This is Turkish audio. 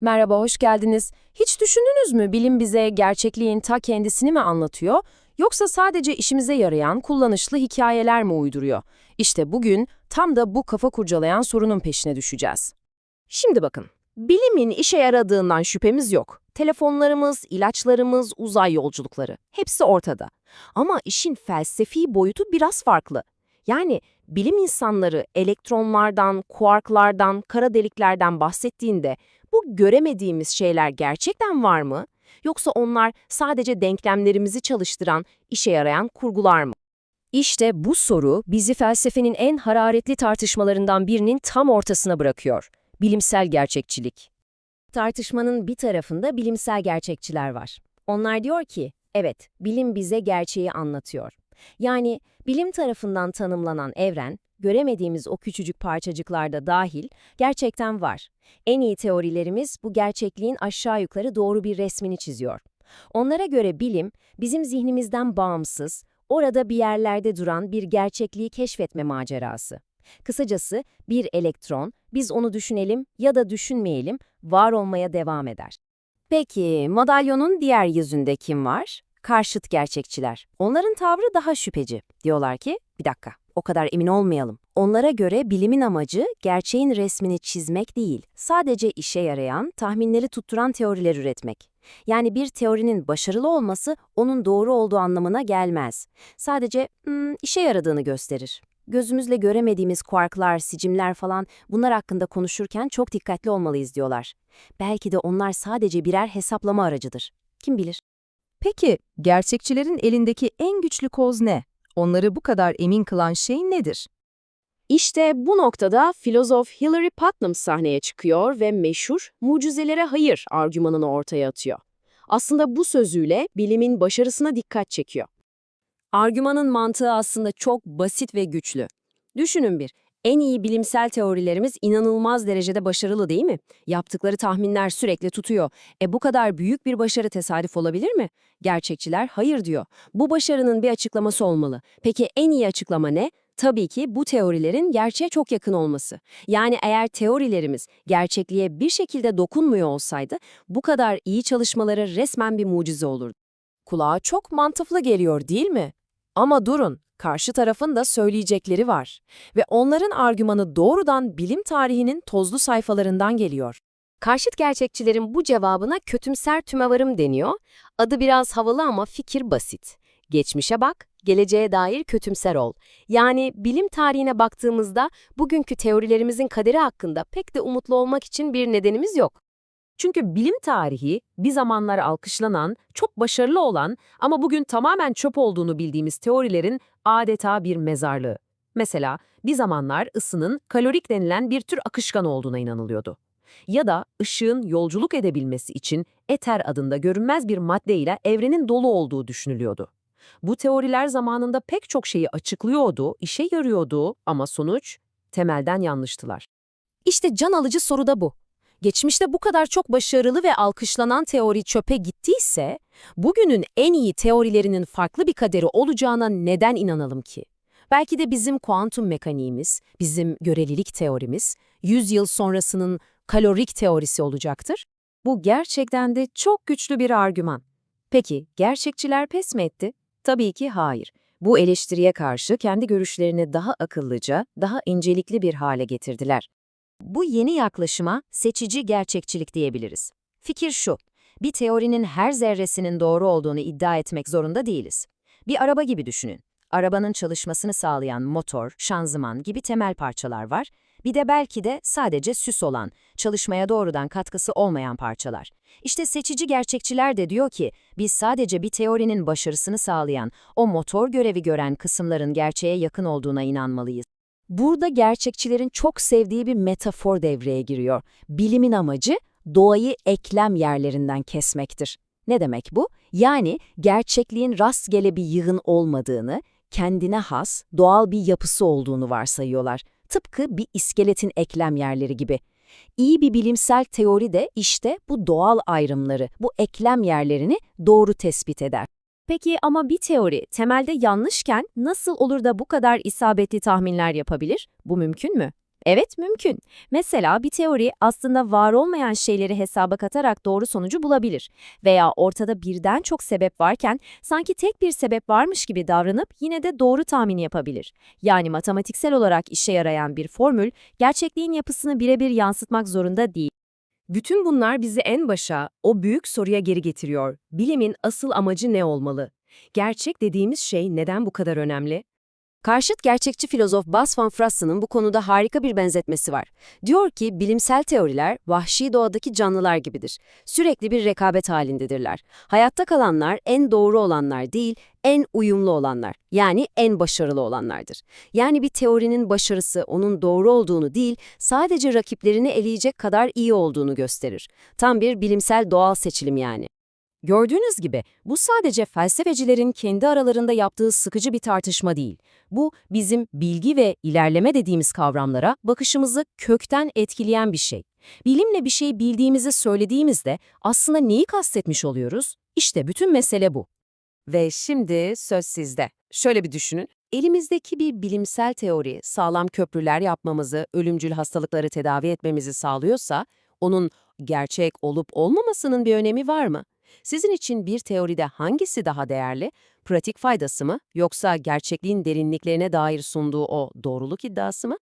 Merhaba, hoş geldiniz. Hiç düşündünüz mü bilim bize gerçekliğin ta kendisini mi anlatıyor, yoksa sadece işimize yarayan kullanışlı hikayeler mi uyduruyor? İşte bugün tam da bu kafa kurcalayan sorunun peşine düşeceğiz. Şimdi bakın, bilimin işe yaradığından şüphemiz yok. Telefonlarımız, ilaçlarımız, uzay yolculukları hepsi ortada. Ama işin felsefi boyutu biraz farklı. Yani bilim insanları elektronlardan, kuarklardan, kara deliklerden bahsettiğinde bu göremediğimiz şeyler gerçekten var mı? Yoksa onlar sadece denklemlerimizi çalıştıran, işe yarayan kurgular mı? İşte bu soru bizi felsefenin en hararetli tartışmalarından birinin tam ortasına bırakıyor. Bilimsel gerçekçilik. Tartışmanın bir tarafında bilimsel gerçekçiler var. Onlar diyor ki, evet, bilim bize gerçeği anlatıyor. Yani bilim tarafından tanımlanan evren, göremediğimiz o küçücük parçacıklarda dahil, gerçekten var. En iyi teorilerimiz bu gerçekliğin aşağı yukarı doğru bir resmini çiziyor. Onlara göre bilim, bizim zihnimizden bağımsız, orada bir yerlerde duran bir gerçekliği keşfetme macerası. Kısacası bir elektron, biz onu düşünelim ya da düşünmeyelim, var olmaya devam eder. Peki, madalyonun diğer yüzünde kim var? Karşıt gerçekçiler. Onların tavrı daha şüpheci. Diyorlar ki, bir dakika, o kadar emin olmayalım. Onlara göre bilimin amacı gerçeğin resmini çizmek değil, sadece işe yarayan, tahminleri tutturan teoriler üretmek. Yani bir teorinin başarılı olması onun doğru olduğu anlamına gelmez. Sadece hmm, işe yaradığını gösterir. Gözümüzle göremediğimiz kuarklar, sicimler falan bunlar hakkında konuşurken çok dikkatli olmalıyız diyorlar. Belki de onlar sadece birer hesaplama aracıdır. Kim bilir? Peki, gerçekçilerin elindeki en güçlü koz ne? Onları bu kadar emin kılan şey nedir? İşte bu noktada filozof Hilary Putnam sahneye çıkıyor ve meşhur mucizelere hayır argümanını ortaya atıyor. Aslında bu sözüyle bilimin başarısına dikkat çekiyor. Argümanın mantığı aslında çok basit ve güçlü. Düşünün bir, en iyi bilimsel teorilerimiz inanılmaz derecede başarılı değil mi? Yaptıkları tahminler sürekli tutuyor. E bu kadar büyük bir başarı tesadüf olabilir mi? Gerçekçiler hayır diyor. Bu başarının bir açıklaması olmalı. Peki en iyi açıklama ne? Tabii ki bu teorilerin gerçeğe çok yakın olması. Yani eğer teorilerimiz gerçekliğe bir şekilde dokunmuyor olsaydı bu kadar iyi çalışmaları resmen bir mucize olurdu. Kulağa çok mantıklı geliyor değil mi? Ama durun, karşı tarafın da söyleyecekleri var. Ve onların argümanı doğrudan bilim tarihinin tozlu sayfalarından geliyor. Karşıt gerçekçilerin bu cevabına kötümser tümevarım deniyor. Adı biraz havalı ama fikir basit. Geçmişe bak, geleceğe dair kötümser ol. Yani bilim tarihine baktığımızda bugünkü teorilerimizin kaderi hakkında pek de umutlu olmak için bir nedenimiz yok. Çünkü bilim tarihi bir zamanlar alkışlanan, çok başarılı olan ama bugün tamamen çöp olduğunu bildiğimiz teorilerin adeta bir mezarlığı. Mesela bir zamanlar ısının kalorik denilen bir tür akışkan olduğuna inanılıyordu. Ya da ışığın yolculuk edebilmesi için eter adında görünmez bir maddeyle evrenin dolu olduğu düşünülüyordu. Bu teoriler zamanında pek çok şeyi açıklıyordu, işe yarıyordu ama sonuç temelden yanlıştılar. İşte can alıcı soru da bu. Geçmişte bu kadar çok başarılı ve alkışlanan teori çöpe gittiyse, bugünün en iyi teorilerinin farklı bir kaderi olacağına neden inanalım ki? Belki de bizim kuantum mekaniğimiz, bizim görelilik teorimiz, 100 yıl sonrasının kalorik teorisi olacaktır. Bu gerçekten de çok güçlü bir argüman. Peki, gerçekçiler pes mi etti? Tabii ki hayır. Bu eleştiriye karşı kendi görüşlerini daha akıllıca, daha incelikli bir hale getirdiler. Bu yeni yaklaşıma seçici gerçekçilik diyebiliriz. Fikir şu, bir teorinin her zerresinin doğru olduğunu iddia etmek zorunda değiliz. Bir araba gibi düşünün. Arabanın çalışmasını sağlayan motor, şanzıman gibi temel parçalar var. Bir de belki de sadece süs olan, çalışmaya doğrudan katkısı olmayan parçalar. İşte seçici gerçekçiler de diyor ki, biz sadece bir teorinin başarısını sağlayan, o motor görevi gören kısımların gerçeğe yakın olduğuna inanmalıyız. Burada gerçekçilerin çok sevdiği bir metafor devreye giriyor. Bilimin amacı doğayı eklem yerlerinden kesmektir. Ne demek bu? Yani gerçekliğin rastgele bir yığın olmadığını, kendine has, doğal bir yapısı olduğunu varsayıyorlar. Tıpkı bir iskeletin eklem yerleri gibi. İyi bir bilimsel teori de işte bu doğal ayrımları, bu eklem yerlerini doğru tespit eder. Peki ama bir teori temelde yanlışken nasıl olur da bu kadar isabetli tahminler yapabilir? Bu mümkün mü? Evet, mümkün. Mesela bir teori aslında var olmayan şeyleri hesaba katarak doğru sonucu bulabilir. Veya ortada birden çok sebep varken sanki tek bir sebep varmış gibi davranıp yine de doğru tahmin yapabilir. Yani matematiksel olarak işe yarayan bir formül, gerçekliğin yapısını birebir yansıtmak zorunda değil. Bütün bunlar bizi en başa, o büyük soruya geri getiriyor. Bilimin asıl amacı ne olmalı? Gerçek dediğimiz şey neden bu kadar önemli? Karşıt gerçekçi filozof Bas van Frassen'ın bu konuda harika bir benzetmesi var. Diyor ki bilimsel teoriler vahşi doğadaki canlılar gibidir. Sürekli bir rekabet halindedirler. Hayatta kalanlar en doğru olanlar değil, en uyumlu olanlar. Yani en başarılı olanlardır. Yani bir teorinin başarısı onun doğru olduğunu değil, sadece rakiplerini eleyecek kadar iyi olduğunu gösterir. Tam bir bilimsel doğal seçilim yani. Gördüğünüz gibi bu sadece felsefecilerin kendi aralarında yaptığı sıkıcı bir tartışma değil. Bu bizim bilgi ve ilerleme dediğimiz kavramlara bakışımızı kökten etkileyen bir şey. Bilimle bir şey bildiğimizi söylediğimizde aslında neyi kastetmiş oluyoruz? İşte bütün mesele bu. Ve şimdi söz sizde. Şöyle bir düşünün. Elimizdeki bir bilimsel teori sağlam köprüler yapmamızı, ölümcül hastalıkları tedavi etmemizi sağlıyorsa, onun gerçek olup olmamasının bir önemi var mı? Sizin için bir teoride hangisi daha değerli? Pratik faydası mı yoksa gerçekliğin derinliklerine dair sunduğu o doğruluk iddiası mı?